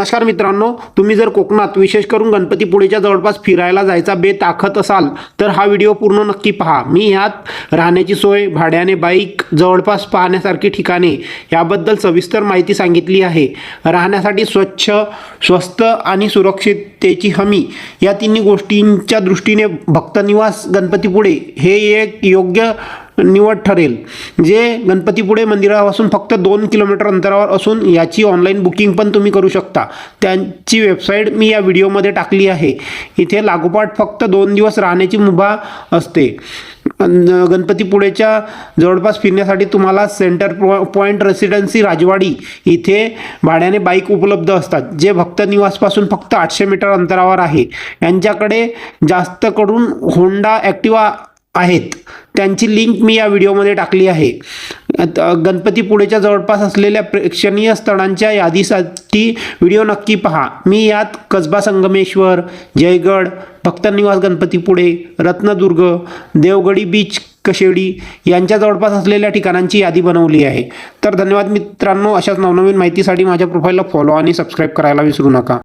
नमस्कार मित्रांनो तुम्ही जर कोकणात विशेष करून गणपतीपुळेच्या जवळपास फिरायला जायचा बेत आखत असाल तर हा व्हिडिओ पूर्ण नक्की पहा. मी ह्यात राहण्याची सोय भाड्याने बाईक जवळपास पाहण्यासारखी ठिकाणे याबद्दल सविस्तर माहिती सांगितली आहे. राहण्यासाठी स्वच्छ स्वस्त आणि सुरक्षिततेची हमी या तिन्ही गोष्टींच्या दृष्टीने भक्तनिवास गणपतीपुळे हे एक योग्य निवड ठरेल. जे गणपतीपुळे मंदिरापासून फक्त दोन किलोमीटर अंतरावर असून याची ऑनलाईन बुकिंग पण तुम्ही करू शकता. त्यांची वेबसाईट मी या व्हिडिओमध्ये टाकली आहे. इथे लागोपाठ फक्त दोन दिवस राहण्याची मुभा असते. अन गणपतीपुळेच्या जवळपास फिरण्यासाठी तुम्हाला सेंटर पॉ पॉईंट रेसिडेन्सी राजवाडी इथे भाड्याने बाईक उपलब्ध असतात. जे भक्त निवासपासून फक्त आठशे मीटर अंतरावर आहे. यांच्याकडे जास्त करून होंडा ॲक्टिवा आहेत. त्यांची लिंक मी या व्हिडिओमध्ये टाकली आहे. गणपतीपुळेच्या जवळपास असलेल्या प्रेक्षणीय स्थळांच्या यादीसाठी व्हिडिओ नक्की पहा. मी यात कसबा संगमेश्वर जयगड भक्तनिवास गणपतीपुळे रत्नदुर्ग देवगडी बीच कशेडी यांच्या जवळपास असलेल्या ठिकाणांची यादी बनवली आहे. तर धन्यवाद मित्रांनो. अशाच नवनवीन माहितीसाठी माझ्या प्रोफाईलला फॉलो आणि सबस्क्राईब करायला विसरू नका.